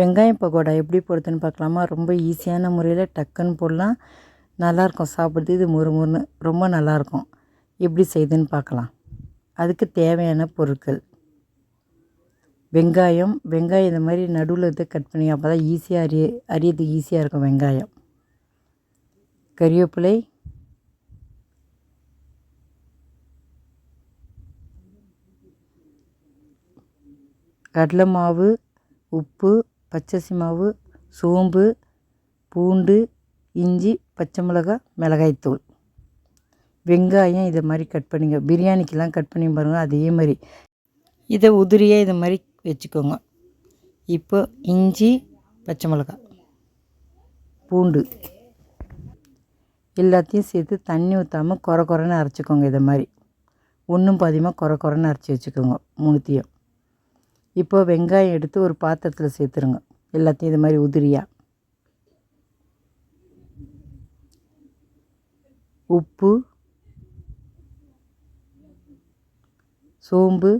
வெங்காயம் பக்கோடா எப்படி போடுறதுன்னு பார்க்கலாமா? ரொம்ப ஈஸியான முறையில் டக்குன்னு போடலாம் நல்லாயிருக்கும் சாப்பிட்றது இது முறுமுறுன்னு ரொம்ப நல்லாயிருக்கும் எப்படி செய்யுதுன்னு பார்க்கலாம். அதுக்கு தேவையான பொருட்கள். வெங்காயம். வெங்காயம் இந்த மாதிரி நடுவில் இதை கட் பண்ணி அப்போ தான் ஈஸியாக அறிய அறியது ஈஸியாக இருக்கும் வெங்காயம். கறிவேப்பிலை. கடலை மாவு உப்பு பச்சரிசி மாவு சோம்பு பூண்டு இஞ்சி பச்சை மிளகாய் மிளகாய்த்தூள் வெங்காயம் இதை மாதிரி கட் பண்ணிங்க. பிரியாணிக்கெலாம் கட் பண்ணி பாருங்கள் அதே மாதிரி. இதை உதிரியாக இதை மாதிரி வச்சுக்கோங்க. இப்போ இஞ்சி பச்சை மிளகாய் பூண்டு எல்லாத்தையும் சேர்த்து தண்ணி ஊற்றாமல் குறை குறைன்னு அரைச்சிக்கோங்க இதை மாதிரி. ஒன்றும் பாதியமாக குறை குறைன்னு அரைச்சி வச்சுக்கோங்க மூணுத்தையும். இப்போ வெங்காயம் எடுத்து ஒரு பாத்திரத்தில் சேர்த்துருங்க. எல்லாத்தையும் இது மாதிரி உதிரியாக உப்பு சோம்பு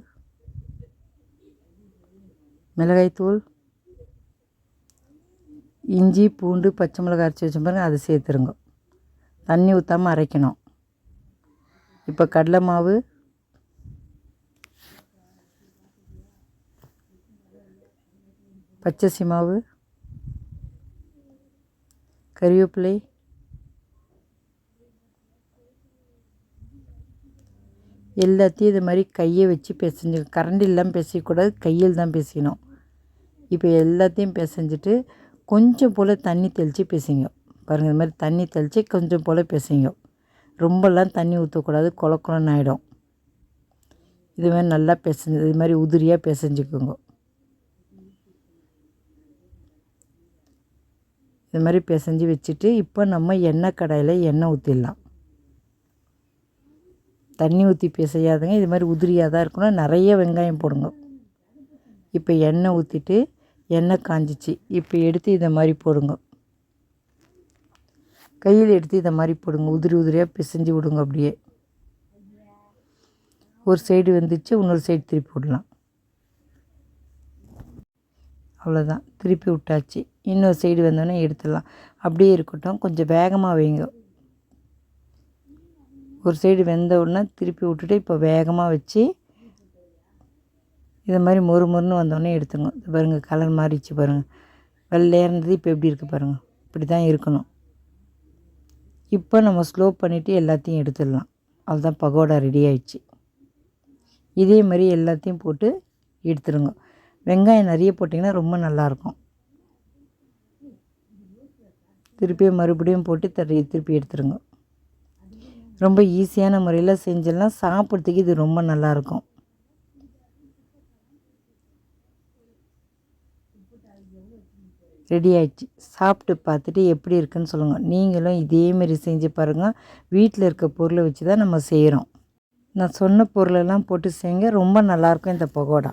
மிளகாய்த்தூள் இஞ்சி பூண்டு பச்சை மிளகாய் அரைச்சி வச்ச பாருங்கள் அதை சேர்த்துருங்க. தண்ணி ஊற்றாமல் அரைக்கணும். இப்போ கடலை மாவு பச்சரிசி மாவு கறிவேப்பிலை எல்லாத்தையும் இது மாதிரி கையை வச்சு பிசைஞ்சு கரண்ட் இல்லாமல் பிசையக்கூடாது கையில் தான் பிசையணும். இப்போ எல்லாத்தையும் பிசைஞ்சிட்டு கொஞ்சம் போல் தண்ணி தெளித்து பிசைங்க. பாருங்கள் இது மாதிரி தண்ணி தெளித்து கொஞ்சம் போல் பிசைங்க. ரொம்பலாம் தண்ணி ஊற்றக்கூடாது கொல ஆகிடும் இது மாதிரி நல்லா பிசைஞ்சு இது மாதிரி உதிரியாக பிசைஞ்சுக்குங்க. இது மாதிரி பிசைஞ்சு வச்சுட்டு இப்போ நம்ம எண்ணெய் கடாயில் எண்ணெய் ஊற்றிடலாம். தண்ணி ஊற்றி பிசையாதுங்க. இது மாதிரி உதிரியாக தான் இருக்கணும். நிறைய வெங்காயம் போடுங்க. இப்போ எண்ணெய் ஊற்றிட்டு எண்ணெய் காஞ்சிச்சு. இப்போ எடுத்து இதை மாதிரி போடுங்க. கையில் எடுத்து இதை மாதிரி போடுங்க. உதிரி உதிரியாக பிசைஞ்சு விடுங்க அப்படியே. ஒரு சைடு வந்துச்சு இன்னொரு சைடு திருப்பி விடலாம். அவ்வளோதான் திருப்பி விட்டாச்சு. இன்னொரு சைடு வந்தோடனே எடுத்துடலாம். அப்படியே இருக்கட்டும். கொஞ்சம் வேகமாக வைங்க. ஒரு சைடு வெந்த உடனே திருப்பி விட்டுட்டு இப்போ வேகமாக வச்சு இது மாதிரி மொறு மொறுன்னு வந்தோடனே எடுத்துங்க. இது பாருங்கள் கலர் மாறிச்சு பாருங்கள் வெள்ளையாக இருந்தது இப்போ எப்படி இருக்குது பாருங்கள் இப்படி தான் இருக்கணும். இப்போ நம்ம ஸ்லோ பண்ணிவிட்டு எல்லாத்தையும் எடுத்துடலாம். அதுதான் பகோடா ரெடி ஆயிடுச்சு. இதே மாதிரி எல்லாத்தையும் போட்டு எடுத்துருங்க வெங்காயம் நிறைய போட்டிங்கன்னா ரொம்ப நல்லாயிருக்கும் திருப்பியும் மறுபடியும் போட்டு தர திருப்பி எடுத்துருங்க. ரொம்ப ஈஸியான முறையில் செஞ்சிடலாம் சாப்பிட்றதுக்கு இது ரொம்ப நல்லாயிருக்கும் ரெடி ஆயிடுச்சு. சாப்பிட்டு பார்த்துட்டு எப்படி இருக்குன்னு சொல்லுங்கள் நீங்களும் இதேமாரி செஞ்சு பாருங்கள் வீட்டில் இருக்க பொருளை வச்சு தான் நம்ம செய்கிறோம் நான் சொன்ன பொருளெல்லாம் போட்டு செய்யுங்க ரொம்ப நல்லாயிருக்கும் இந்த பகோடா.